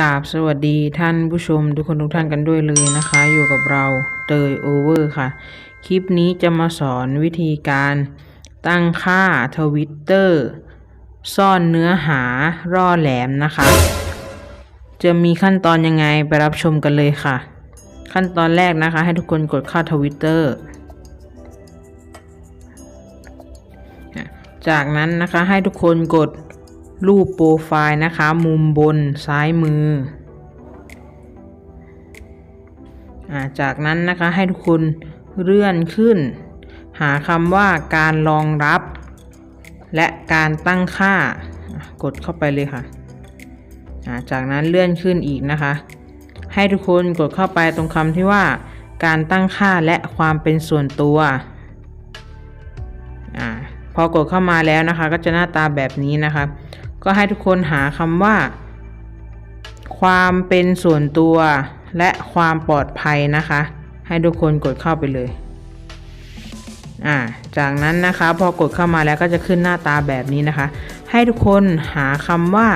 กราบสวัสดีท่านผู้ชมทุกคนทุกท่านกันด้วยเลยนะคะ อยู่กับเราเตยโอเวอร์ค่ะ คลิปนี้จะมาสอนวิธีการตั้งค่าทวิตเตอร์ซ่อนเนื้อหาร่อแหลมนะคะ จะมีขั้นตอนยังไงไปรับชมกันเลยค่ะ ขั้นตอนแรกนะคะ ให้ทุกคนกดเข้าทวิตเตอร์จากนั้นนะคะให้ทุกคนกด รูปโปรไฟล์นะคะ มุมบนซ้ายมืออาจากนั้นนะคะให้ทุกคนเลื่อนขึ้น หาคำว่าการรองรับ และการตั้งค่ากดเข้าไปเลยค่ะาจากนั้นเลื่อนขึ้นอีกนะคะ ให้ทุกคนกดเข้าไปตรงคำที่ว่า การตั้งค่าและความเป็นส่วนตัวอพอกดเข้ามาแล้วนะคะ ก็จะหน้าตาแบบนี้นะคะ ก็ให้ทุกคนหาคำว่า ความเป็นส่วนตัวและความปลอดภัยนะคะ ให้ทุกคนกดเข้าไปเลยอ่าจากนั้นนะคะพอกดเข้ามาแล้วก็จะขึ้นหน้าตาแบบนี้นะคะ ให้ทุกคนหาคำว่า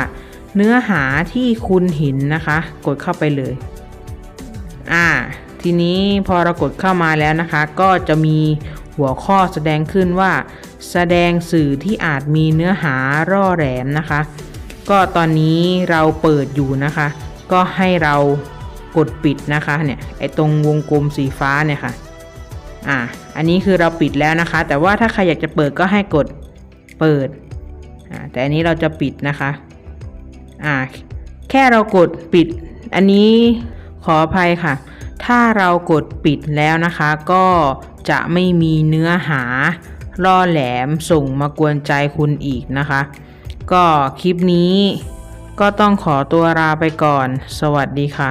เนื้อหาที่คุณเห็นนะคะ กดเข้าไปเลยอ่า ทีนี้พอเรากดเข้ามาแล้วนะคะ ก็จะมีหัวข้อแสดงขึ้นว่า แสดงสื่อที่อาจมีเนื้อหาร่อแหลมนะคะ ก็ตอนนี้เราเปิดอยู่นะคะ ก็ให้เรากดปิดนะคะเนี่ยไอตรงวงกลมสีฟ้าเนี่ยค่ะอ่าอันนี้คือเราปิดแล้วนะคะ แต่ว่าถ้าใครอยากจะเปิดก็ให้กดเปิดอ่าแต่อันนี้เราจะปิดนะคะอ่าแค่เรากดปิด อันนี้ขออภัยค่ะ ถ้าเรากดปิดแล้วนะคะก็จะไม่มีเนื้อหาล่อแหลมส่งมากวนใจคุณอีกนะคะ ก็คลิปนี้ก็ต้องขอตัวลาไปก่อน สวัสดีค่ะ